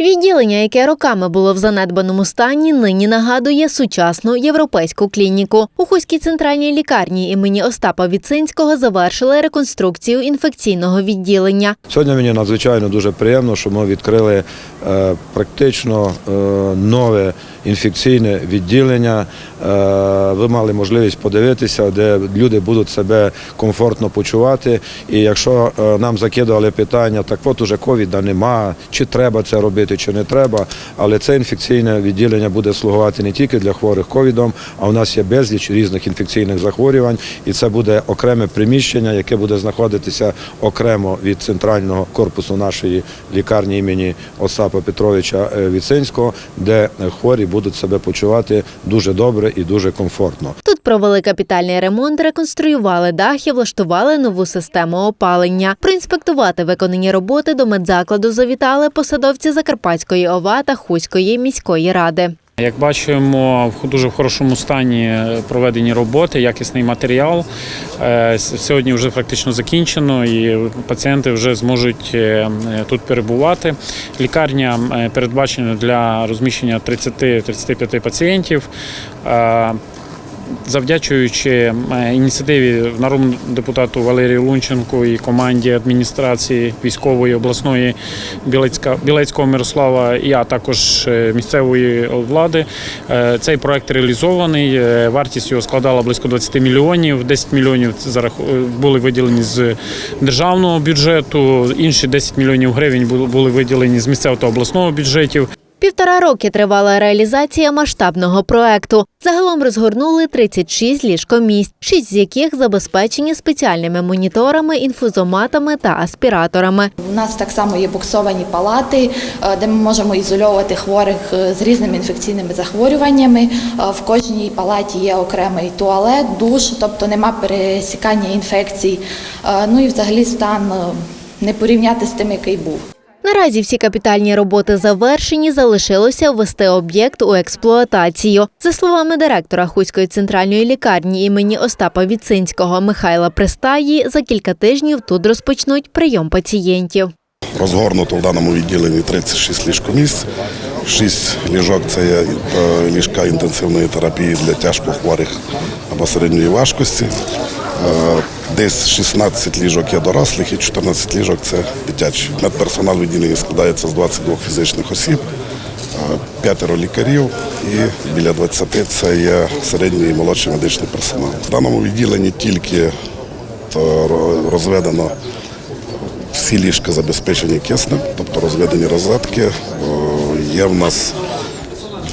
Відділення, яке роками було в занедбаному стані, нині нагадує сучасну європейську клініку. У Хуській центральній лікарні імені Остапа Віцинського завершили реконструкцію інфекційного відділення. Сьогодні мені надзвичайно дуже приємно, що ми відкрили е, практично е, нове інфекційне відділення. Е, ви мали можливість подивитися, де люди будуть себе комфортно почувати. І якщо е, нам закидували питання, так от уже ковіда нема, чи треба це робити, чи не треба. Але це інфекційне відділення буде слугувати не тільки для хворих ковідом, а у нас є безліч різних інфекційних захворювань, і це буде окреме приміщення, яке буде знаходитися окремо від центрального корпусу нашої лікарні імені Остапа Петровича е, Віцинського, де хворі будуть себе почувати дуже добре і дуже комфортно. Тут провели капітальний ремонт, реконструювали дах і влаштували нову систему опалення. Проінспектувати виконані роботи до медзакладу завітали посадовці Закарпатської ОВА та Хуської міської ради. Як бачимо, в дуже хорошому стані проведені роботи, якісний матеріал. Е, Сьогодні вже практично закінчено, і пацієнти вже зможуть е, тут перебувати. Лікарня е, передбачена для розміщення 30-35 пацієнтів. Завдячуючи ініціативі народному депутату Валерію Лунченку і команді адміністрації військової обласної Білецька, Білецького Мирослава, і а також е, місцевої влади, е, цей проект реалізований. Е, Вартість його складала близько 20 мільйонів. 10 мільйонів були виділені з державного бюджету. Інші 10 мільйонів гривень були виділені з місцевого та обласного бюджетів. Півтора роки тривала реалізація масштабного проекту. Загалом розгорнули 36 ліжкомісць, шість з яких забезпечені спеціальними моніторами, інфузоматами та аспіраторами. У нас так само є буксовані палати, е, де ми можемо ізольовувати хворих е, з різними інфекційними захворюваннями. Е, В кожній палаті є окремий туалет, душ, тобто нема пересікання інфекцій. Ну і взагалі стан не порівняти з тим, який був. Наразі всі капітальні роботи завершені, залишилося ввести об'єкт у експлуатацію. За словами директора Хуської центральної лікарні імені Остапа Віцинського Михайла Пристаї, за кілька тижнів тут розпочнуть прийом пацієнтів. Розгорнуто в даному відділенні 36 ліжкомісць. 6 ліжок це є е, ліжка інтенсивної терапії для тяжко хворих або середньої важкості. Е, Десь 16 ліжок є дорослих і 14 ліжок це дитячі. Медперсонал відділення складається з 22 фізичних осіб, е, п'ятеро лікарів і біля 20 це є середній і молодший медичний персонал. В даному відділенні тільки розведено всі ліжка забезпечені киснем, тобто розведені розетки. Є в нас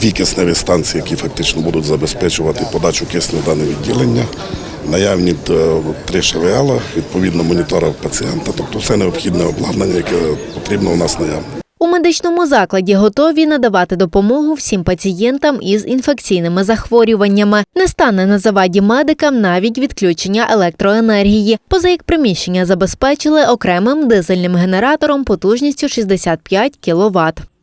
дві кисневі станції, які фактично будуть забезпечувати подачу кисню в дане відділення. Наявні е, три ШВЛ, відповідно монітора пацієнта, тобто все необхідне обладнання, яке потрібно у нас наявне. У медичному закладі готові надавати допомогу всім пацієнтам із інфекційними захворюваннями. Не стане на заваді медикам навіть відключення електроенергії. Поза як приміщення забезпечили окремим дизельним генератором потужністю 65 кВт.